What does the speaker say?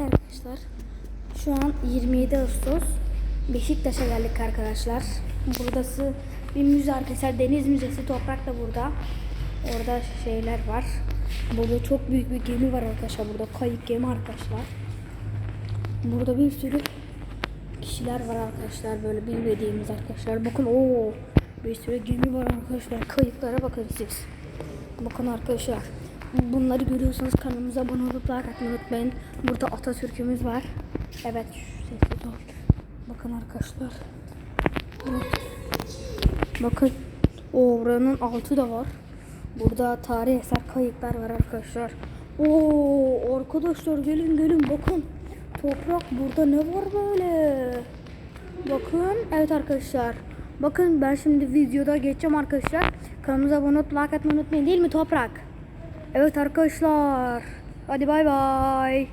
Evet arkadaşlar. Şu an 27 Ağustos. Beşiktaş'a geldik arkadaşlar. Buradası bir müze arkadaşlar. Deniz Müzesi. Toprak da burada. Orada şeyler var. Burada çok büyük bir gemi var arkadaşlar. Burada kayık gemi arkadaşlar. Burada bir sürü kişiler var arkadaşlar. Böyle bilmediğimiz arkadaşlar. Bakın o bir sürü gemi var arkadaşlar. Kayıklara bakın siz. Bakın arkadaşlar. Bunları görüyorsanız kanalımıza abone olup like atmayı unutmayın. Burada Atatürk'ümüz var. Evet şu sessiz ol. Bakın arkadaşlar. Evet. Bakın. O oranın altı da var. Burada tarih eser kayıklar var arkadaşlar. Oo arkadaşlar gelin gelin bakın. Toprak burada ne var böyle? Bakın evet arkadaşlar. Bakın ben şimdi videoda geçeceğim arkadaşlar. Kanalımıza abone olup like atmayı unutmayın değil mi Toprak? Evet arkadaşlar. Hadi bay bay.